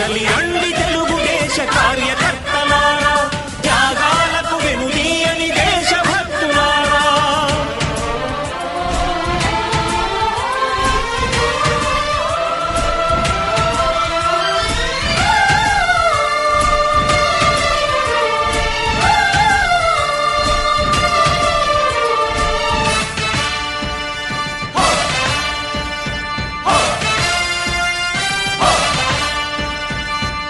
కదలి రండి తెలుగుదేశ కార్యకర్తలారా